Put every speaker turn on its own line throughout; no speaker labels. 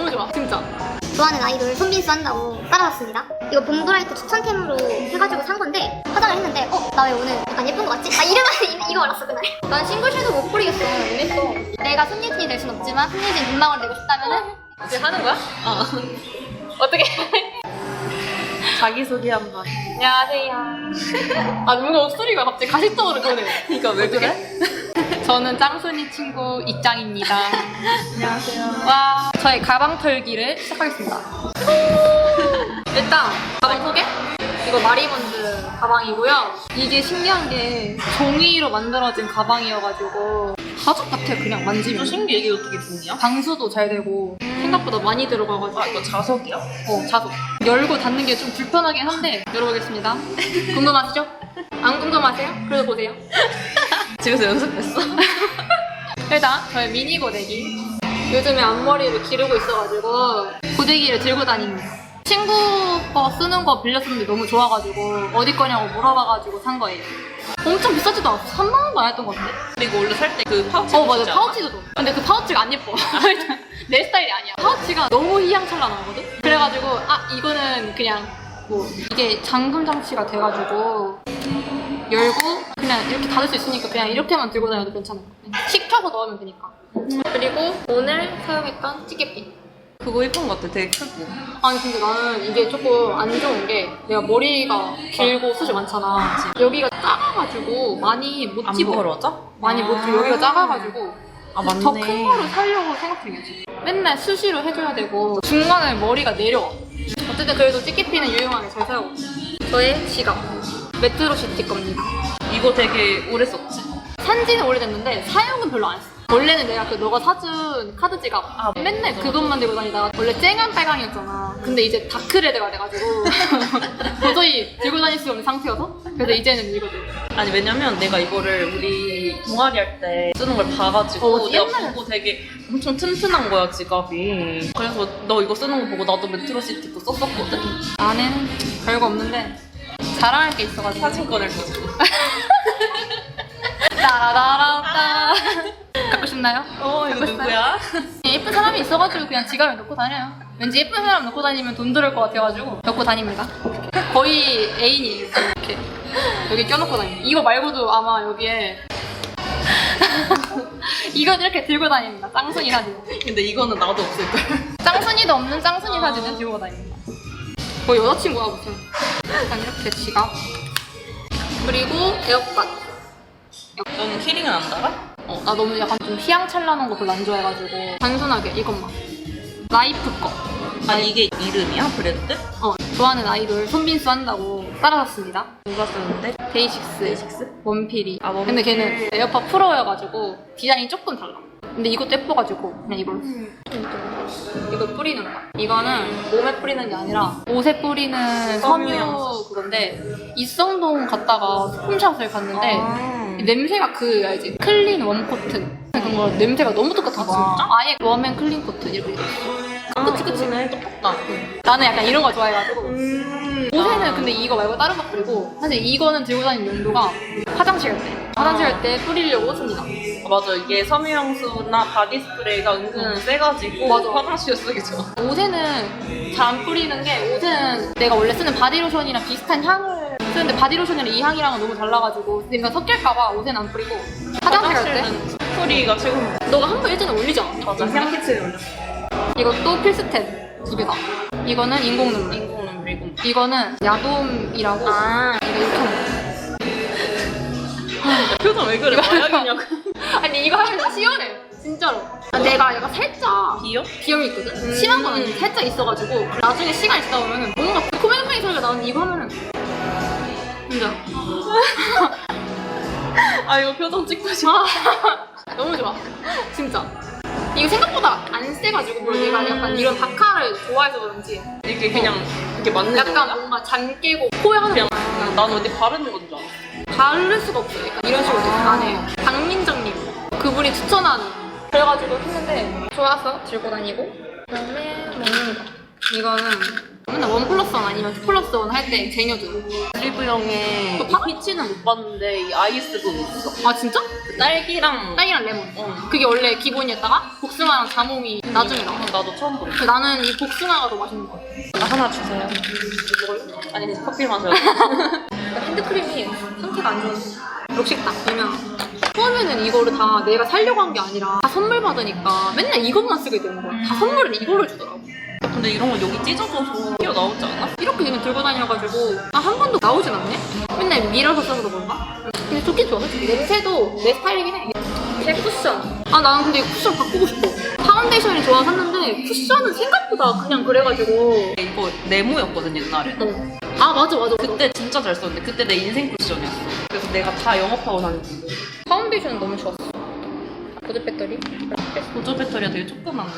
너무 좋아 진짜
좋아하는 아이돌 손민수 한다고 따라왔습니다. 이거 봄브라이트 추천템으로 해가지고 산 건데 화장을 했는데 어? 나 왜 오늘 약간 예쁜 거 같지? 아 이름은 이- 이거 알았어 그날. 난 싱글 섀도우 못 뿌리겠어. 이랬어. 내가 손예진이 될 순 없지만 손예진 눈망울 내고 싶다면은
이제 하는 거야? 어 어떻게
자기소개 한 번.
안녕하세요 아 뭔가 목소리가 갑자기 가식적으로 그러네요
이거 왜 그래?
저는 짱순이 친구 이짱입니다
안녕하세요.
와 저의 가방 털기를 시작하겠습니다 일단 가방 소개? 이거 마리몬드 가방이고요 이게 신기한 게 종이로 만들어진 가방이어가지고 가죽 같아 그냥 만지면
신기해, 이게 어떻게 종이야?
방수도 잘 되고 생각보다 많이 들어가가지고
아, 이거 자석이야?
어 자석 열고 닫는 게 좀 불편하긴 한데 열어보겠습니다 궁금하시죠? 안 궁금하세요? 그래도 보세요
집에서 연습했어?
일단 저의 미니 고데기 요즘에 앞머리를 기르고 있어가지고 고데기를 들고 다닙니다 친구 거 쓰는 거 빌렸었는데 너무 좋아가지고 어디 거냐고 물어봐가지고 산 거예요. 엄청 비싸지도 않았어. 3만 원도 안 했던 것 같은데?
근데 이거 원래 살 때 그 파우치
어 맞아? 파우치도 줘 근데 그 파우치가 안 예뻐. 일단 내 스타일이 아니야. 파우치가 너무 희양찬란하거든? 그래가지고 아 이거는 그냥 뭐 이게 잠금 장치가 돼가지고 열고 그냥 이렇게 닫을 수 있으니까 그냥 이렇게만 들고 다녀도 괜찮아. 식 켜서 넣으면 되니까. 그리고 오늘 사용했던 찌개핀
그거 예쁜 것 같아, 되게 크고.
아니 근데 나는 이게 조금 안 좋은 게 내가 머리가 길고 숱이 많잖아 여기가 작아가지고 많이 못
안
집어
벌어져?
많이 못 집어 여기가 작아가지고
아, 맞네.
더 큰 거를 사려고 생각 중이지. 맨날 수시로 해줘야 되고 중간에 머리가 내려와. 어쨌든 그래도 찌개피는 유용하게 잘 사용하고 저의 지갑 메트로시티 겁니다.
이거 되게 오래 썼지?
산지는 오래됐는데 사용은 별로 안 했어. 원래는 내가 그 너가 사준 카드 지갑
아,
맨날 그것만 들고 다니다가 원래 쨍한 빨강이었잖아. 근데 이제 다크레드가 돼가지고 도저히 들고 다닐 수 없는 상태여서 그래서 이제는 이거 들고.
아니, 왜냐면 내가 이거를 우리 동아리 할 때 쓰는 걸 봐가지고
어,
내가
옛날에.
보고 되게 엄청 튼튼한 거야, 지갑이. 그래서 너 이거 쓰는 거 보고 나도 메트로시티 거 썼었거든?
나는 별거 없는데 자랑할 게 있어가지고
사진 꺼낼 거지.
따라라라따 싶나요?
어, 이거 누구야?
예쁜 사람이 있어가지고 그냥 지갑에 넣고 다녀요. 왠지 예쁜 사람 넣고 다니면 돈 들을 것 같아가지고 넣고 다닙니다. 거의 애인이에요. 이렇게 여기 껴놓고 다니는. 이거 말고도 아마 여기에 이거 이렇게 들고 다닙니다. 짱순이 사진.
근데 이거는 나도 없을걸.
짱순이도 없는 짱순이 사진은 들고 다닙니다. 뭐 여자친구가 무슨 약간 이렇게 지갑 그리고 에어팟.
너는 키링은 안 달아?
어, 나 너무 약간 좀 휘황찬란한 거 별로 안 좋아해가지고 단순하게 이것만 라이프 거
아니, 이게 이름이야, 브랜드?
어, 좋아하는 아이돌 손빈수 한다고 따라샀습니다
누가 쓰는데?
데이식스,
데이식스?
원필이
아, 원필.
근데 걔는 에어팟 프로여가지고 디자인이 조금 달라 근데 이것도 예뻐가지고 그냥 이걸 이걸 뿌리는 거야 이거는 몸에 뿌리는 게 아니라 옷에 뿌리는 섬유 그건데 이성동 갔다가 스품샷을 갔는데
아.
이 냄새가 그 알지? 클린 웜코트 그런 거 냄새가 너무 똑같은 거야
진짜?
아예 웜앤 클린 코트 이렇게 그치 그치
그러네, 똑같다.
나는 약간 이런 거 좋아해가지고
음.
옷에는 근데 이거 말고 다른 거 뿌리고 사실 이거는 들고 다니는 용도가 화장실 갈 때 화장실 갈 때 뿌리려고 씁니다
아, 맞아, 이게 섬유향수나 바디 스프레이가 은근 세가지고
맞아.
화장실에 쓰기 좋아.
옷에는 잘 안 뿌리는 게 옷은 내가 원래 쓰는 바디로션이랑 비슷한 향을 쓰는데 바디로션이랑 이 향이랑은 너무 달라가지고 뭔가 섞일까봐 옷에는 안 뿌리고 화장실 갈 때
화장실은 스프레이가 최고입니다.
너가 한번 예전에 올리지 않았냐?
맞아, 향기체에 올렸어.
이것도 필수템 두 개다 이거는 인공 눈물
인공 눈물, 인공.
이거는 야돔이라고
아,
이거 이렇게 하는
표정 왜 그래? 마약이냐고.
거. 아니 이거 하면 시원해 진짜로 아, 내가 약간 살짝
비요?
비염이 있거든? 심한 건 아닌데 살짝 있어가지고 나중에 시간이 지나보면 뭔가 코맹맹이 소리가 나는데 이거 하면은 진짜
아, 이거 표정 찍고 싶어.
아, 너무 좋아. 진짜. 이거 생각보다 안 세가지고 뭐 내가 약간 이런 바카를 좋아해서 그런지.
이게 그냥 이게 맞는
약간
정도야?
뭔가 잠 깨고 코에 하는
그냥 거난 어디 바르는 건줄 알았어.
다를 수가 없어요. 약간 이런 식으로 되게 안 해요. 박민정님 그분이 추천한. 그래가지고 했는데 좋아서 들고 다니고. 그다음에 먹는 거. 이거는 맨날 원 플러스 원 아니면 투 플러스 원 할 때 쟁여줘.
올리브영에 또이
파?
피치는 못 봤는데 이 아이스도 있어.
아 진짜?
그 딸기랑
딸기랑 레몬.
어.
그게 원래 기본이었다가 복숭아랑 자몽이 나중에 나와.
어, 나도 처음 보네.
근데 나는 이 복숭아가 더 맛있는 것 같아.
나 하나 주세요. 먹을래? 아니 커피 마셔요.
그러니까 핸드크림이 상태가 안 좋아서. 록식당 유명. 처음에는 이거를 다 내가 살려고 한 게 아니라 다 선물 받으니까 맨날 이것만 쓰게 되는 거야. 다 선물을 이거를 주더라고.
근데 이런 거 여기 찢어져서 튀어 나오지 않아?
이렇게 그냥 들고 다녀가지고 아 한 번도 나오진 않네? 맨날 밀어서 써서 그런가? 근데 좋긴 좋아 솔직히 냄새도 내 스타일이긴 해 제 쿠션 아 나는 근데 이 쿠션 바꾸고 싶어 파운데이션이 좋아서 샀는데 쿠션은 생각보다 그냥 그래가지고
이거 네모였거든 옛날에.
어. 아 맞아 맞아
그때 진짜 잘 썼는데 그때 내 인생 쿠션이었어. 그래서 내가 다 영업하고 다녔는데.
파운데이션은 너무 좋았어 보조 배터리.
보조 배터리가 되게 조그맣네.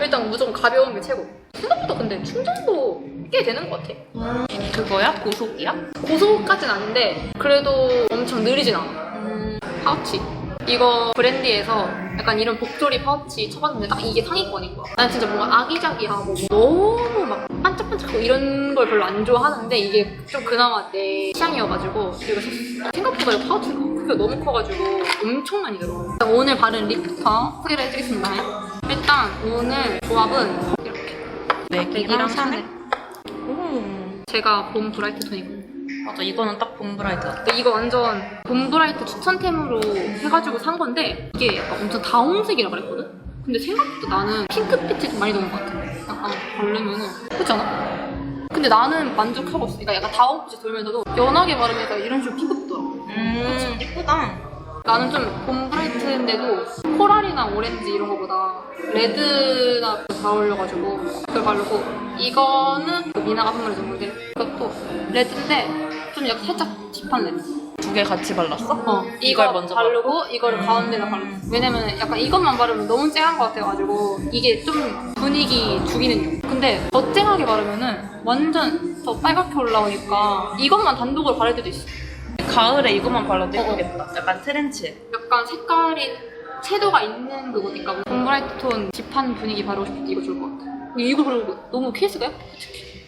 일단 무조건 가벼운 게 최고 생각보다 근데 충전도 꽤 되는 것 같아
그거야? 고속이야?
고속까진 아닌데 그래도 엄청 느리진 않아
음.
파우치. 이거 브랜디에서 약간 이런 복조리 파우치 쳐봤는데 딱 이게 상위권인 거야. 난 진짜 뭔가 아기자기하고 너무 막 반짝반짝하고 이런 걸 별로 안 좋아하는데 이게 좀 그나마 내 취향이어가지고 이거 샀어. 생각보다 이 파우치가 크기가 너무 커가지고 엄청 많이 들어. 일단 오늘 바른 립부터 소개를 해드리겠습니다. 일단 오늘 조합은 이렇게
맥이랑 샤넬.
샤넬.
오.
제가 봄 브라이트 톤이거든요.
맞아 이거는 딱 봄브라이트 같아.
이거 완전 봄브라이트 추천템으로 해가지고 산 건데 이게 약간 엄청 다홍색이라 그랬거든? 근데 생각보다 나는 핑크빛이 좀 많이 도는 것 같아. 약간 바르면은 그렇지 않아? 근데 나는 만족하고 있어. 그러니까 약간 다홍빛이 돌면서도 연하게 바르니까 이런 식으로 핑크빛 돌아.
음 예쁘다.
나는 좀 봄브라이트인데도 코랄이나 오렌지 이런 거보다 레드나 잘 어울려가지고 그걸 바르고 이거는 그 미나가 선물해준 건데 이것도 레드인데 좀 약간 살짝 딥한 레드.
두 개 같이 발랐어?
어, 이걸
먼저
바르고 이거를 가운데다 바르고 왜냐면 약간 이것만 바르면 너무 쨍한 것 같아가지고 이게 좀 분위기 죽이는 용 근데 더 쨍하게 바르면은 완전 더 빨갛게 올라오니까 이것만 단독으로 바를 때도 있어
가을에 이것만 발라도
어,
예쁘겠다. 약간 트렌치.
약간 색깔이 채도가 있는 그거니까 봄브라이트 톤 딥한 분위기 때 이거 좋을 것 같아 이거 그리고 너무 케이스가 예뻐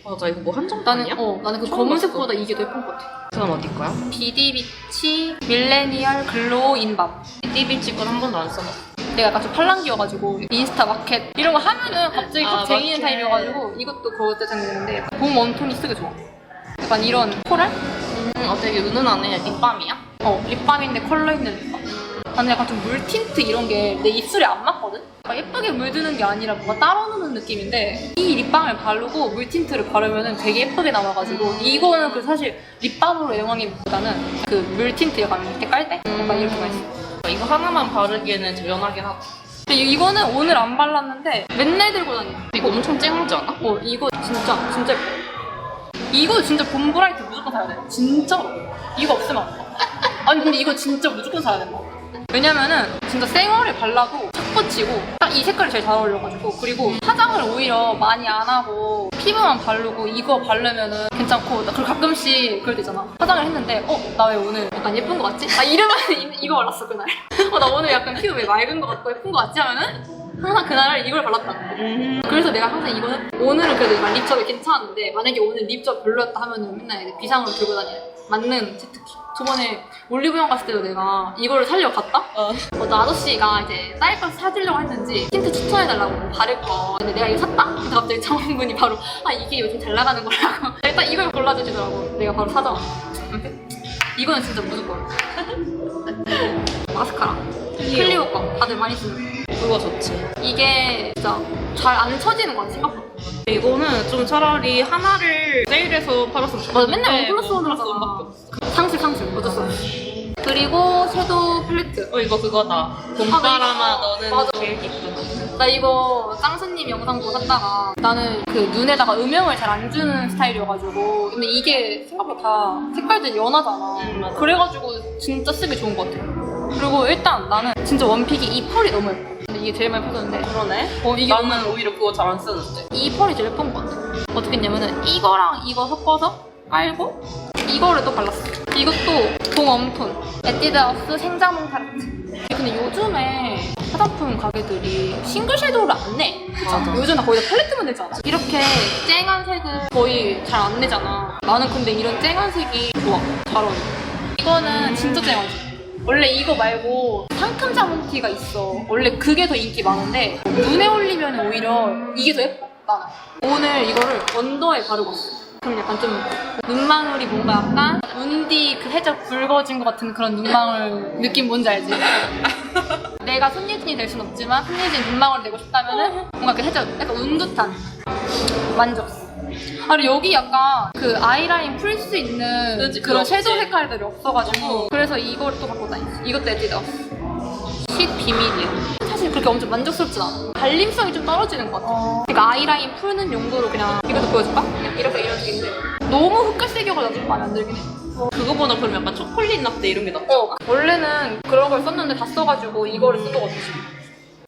맞아 이거 뭐 한정
나는
아니야?
어 나는 그
처음
검은색보다 이게 더 예쁜 것 같아
그건 어디 거야?
비디비치 밀레니얼 글로우 인밥
띠비치 건한 번도 안 써봤어.
내가 약간 좀 팔랑귀여가지고 인스타 마켓 이런 거 하면은 갑자기
아,
확 쟁이는
마켓.
타입이어가지고 이것도 그거 때 생겼는데 봄 웜톤이 쓰기 좋아 약간 이런 코랄?
음, 어 되게 은은하네. 립밤이야?
어 립밤인데 컬러 있는 립밤 나는 약간 좀 물 틴트 이런 게 내 입술에 안 맞거든? 막 예쁘게 물드는 게 아니라 뭔가 따로 노는 느낌인데 이 립밤을 바르고 물 틴트를 바르면 되게 예쁘게 나와가지고 이거는 그 사실 립밤으로 애용하기보다는 그 물 틴트 약간 이렇게 깔 때? 약간 이렇게 맛있어
이거 하나만 바르기에는 좀 연하긴 하다.
근데 이거는 오늘 안 발랐는데 맨날 들고 다녀
이거 엄청 쨍하지 않아?
어 이거 진짜 진짜 예뻐 이거 진짜 봄브라이트 무조건 사야 돼. 진짜로 이거 없으면 안 돼. 아니 근데 이거 진짜 무조건 사야 된다. 왜냐면은 진짜 생얼에 발라도 착 뻗치고 딱 이 색깔이 제일 잘 어울려가지고 그리고 화장을 오히려 많이 안 하고 피부만 바르고 이거 바르면은 괜찮고 나 그리고 가끔씩 그럴 때 있잖아. 화장을 했는데 어 나 왜 오늘 약간 예쁜 거 같지? 아 이러면 이- 이거 발랐어 그날. 어 나 오늘 약간 피부 왜 맑은 거 같고 예쁜 거 같지? 하면은 항상 그날 이걸 발랐다는 거
음.
그래서 내가 항상 이거는 오늘은 그래도 약간 립접이 괜찮았는데 만약에 오늘 립접 별로였다 하면은 맨날 이제 비상으로 들고 돼. 맞는 제트키. 저번에 올리브영 갔을 때도 내가 이거를 사려고 갔다?
어.
어떤 아저씨가 이제 딸 걸 사주려고 했는지 틴트 추천해달라고 바를 거. 근데 내가 이거 샀다? 근데 갑자기 장원분이 바로 아 이게 요즘 잘 나가는 거라고. 일단 이걸 골라주시더라고. 내가 바로. 이렇게. 이거는 진짜 무조건. 마스카라. 클리오 거. 다들 많이 쓰는.
그거 좋지.
이게 진짜 잘 안 쳐지는 거 같아 생각보다.
이거는 좀 차라리 하나를 세일해서 팔았으면 좋겠는데
맞아, 맨날 원 플러스 원
플러스
하잖아.
원밖에 없어.
상식 상식 어쩔 수 없이 그리고 섀도우 팔레트
어 이거 그거다. 봄바람아 너는
맞아.
제일 이쁘다.
나 이거 짱스님 영상 보고 샀다가 나는 그 눈에다가 음영을 잘 안 주는 스타일이어가지고 근데 이게 생각보다 다 색깔들이 연하잖아
음, 맞아.
그래가지고 진짜 쓰기 좋은 것 같아 그리고 일단 나는 진짜 원픽이 이 펄이 너무 예뻐 이게 제일 많이 퍼졌는데
그러네.
어 이게
나는 오히려 그거 잘 안 쓰는데.
이 펄이 제일 예쁜 것 같아. 어떻게 했냐면은 이거랑 이거 섞어서 깔고 이거를 또 발랐어. 이것도 동웜톤 에뛰드하우스 생자몽 타르트. 근데 요즘에 화장품 가게들이 싱글 섀도우를 안 내. 않아? 요즘은 거의 다 팔레트만 내지 않아? 이렇게 쨍한 색은 거의 잘 안 내잖아. 나는 근데 이런 쨍한 색이 좋아. 잘 어울려. 이거는 진짜 쨍하지. 원래 이거 말고 상큼 자몽티가 있어. 원래 그게 더 인기 많은데 눈에 올리면 오히려 이게 더 예뻐. 나는. 오늘 이거를 언더에 바르고 왔어. 그럼 약간 좀 눈망울이 뭔가 약간 눈뒤 그 살짝 붉어진 것 같은 그런 눈망울 느낌 뭔지 알지? 내가 손예진이 될 순 없지만 손예진 눈망울 내고 싶다면은 뭔가 그 살짝 약간 운 듯한 만족스. 아, 그리고 여기 약간 그 아이라인 풀 수 있는
그치,
그런 섀도우. 색깔들이 없어가지고 그래서 이걸 또 갖고 다녔어. 이것도 에뛰드 쉿 비밀이야. 사실 그렇게 엄청 만족스럽진 않아. 발림성이 좀 떨어지는 것 같아. 그러니까 아이라인 푸는 용도로 그냥 이것도 보여줄까? 그냥 이렇게 이런 식인데 너무 흑갈색이어가지고 마음에 안 들긴 해.
그거보다 그럼 약간 초콜릿 라떼 이런 게 낫지
어, 원래는 그런 걸 썼는데 다 써가지고 이거를 쓴 거거든. 지금.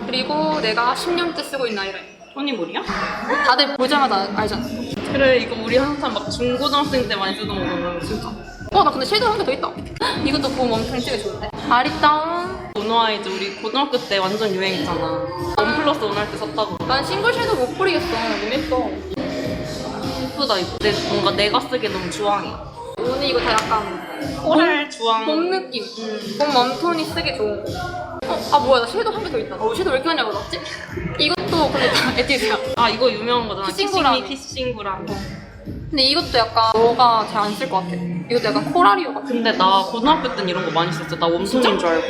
그리고 내가 10년째 쓰고 있는 아이라인.
토니몰이야?
다들 보자마자 알잖아.
그래 이거 우리 항상 막 중고등학생 때 많이 쓰던 거잖아 진짜
어, 나 근데 섀도우 한개 더 있다. 이것도 봄 엄청 찍기 좋은데. 아리따움.
모노아이즈 우리 고등학교 때 완전 유행했잖아 원 플러스 원 할 때 썼다고
난 싱글 섀도우 못 뿌리겠어. 너무 예뻐.
예쁘다 이거 내, 뭔가 내가 쓰기에 너무 주황이야
오늘 이거 다 약간
코랄 주황
봄 느낌. 봄 웜톤이 쓰기 좋은 거. 어, 아 뭐야 나 섀도우 한개 더 있다. 어, 섀도우 왜 이렇게 많이 받았지? 이것도 근데 다 에뛰드야.
아 이거 유명한 거잖아
키싱구라미.
키싱구라미
근데 이것도 약간 너가 잘 안 쓸 것 같아. 이것도 약간 코라리오 같아.
근데 나 고등학교 땐 이런 거 많이 썼어 나 웜톤인 줄 알고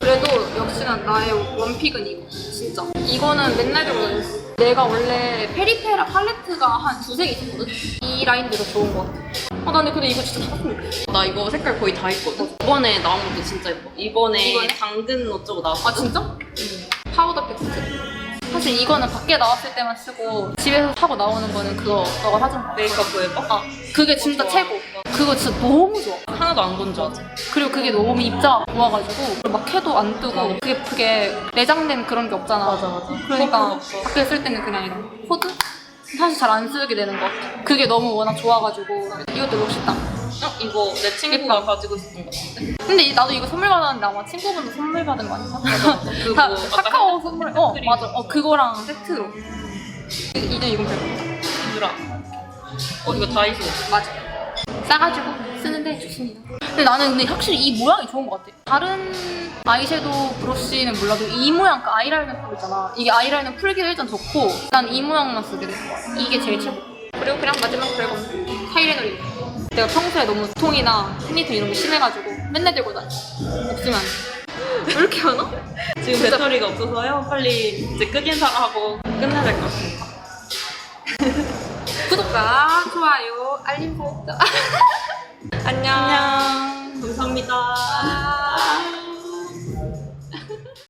그래도 역시나 나의 원픽은 이거. 진짜. 이거는 맨날 들고 다녔어. 내가 원래 페리페라 팔레트가 한 두세 개 있었거든? 이 라인들이 더 좋은 것 같아. 아, 나 근데, 근데 이거 진짜 샀으면 좋겠어.
나 이거 색깔 거의 다 있거든 이번에 나온 것도 진짜 예뻐 이번에,
이번에?
당근 어쩌고 나왔어
아, 진짜? 파우더 팩스트. 사실 이거는 밖에 나왔을 때만 쓰고 집에서 사고 나오는 거는 그거 너가 사준 거.
메이크업 보여봐?
아, 그게 진짜. 최고. 그거 진짜 너무 좋아.
하나도 안 건조하지
그리고 그게 너무 입자가 좋아가지고 막 해도 안 뜨고 그게 그게 내장된 그런 게 없잖아.
맞아, 맞아.
그러니까. 밖에 쓸 때는 그냥 이런 코드? 사실 잘 안 쓰게 되는 것 같아. 그게 너무 워낙 좋아가지고 이것도 록시다.
어? 이거 내 친구가 가지고 있었던 거 같은데
근데 이- 나도 이거 선물 받았는데 아마 친구분도 선물 받은 거 아니야?
그거
다
아까
카카오 선물. 어. 맞아. 어 그거랑 세트로. 이제 이건 별로.
유라 어 이거 다이소
맞아. 싸가지고 쓰는데 좋습니다. 근데 나는 근데 확실히 이 모양이 좋은 것 같아. 다른 아이섀도우 브러쉬는 몰라도 이 모양 그 아이라이너 풀 있잖아. 이게 아이라이너 풀기도 일단 좋고 난 이 모양만 쓰게 돼. 이게 제일 최고. 그리고 그냥 마지막. 내가 평소에 너무 두통이나 생리통 이런 게 심해가지고 맨날 들고 다녀. 없으면 안 돼. 왜 이렇게 많아?
지금
진짜-
배터리가 없어서요 빨리 이제 끄긴사라 하고 끝내야 될 것 같습니다
구독과 좋아요, 알림 설정. 안녕.
안녕 감사합니다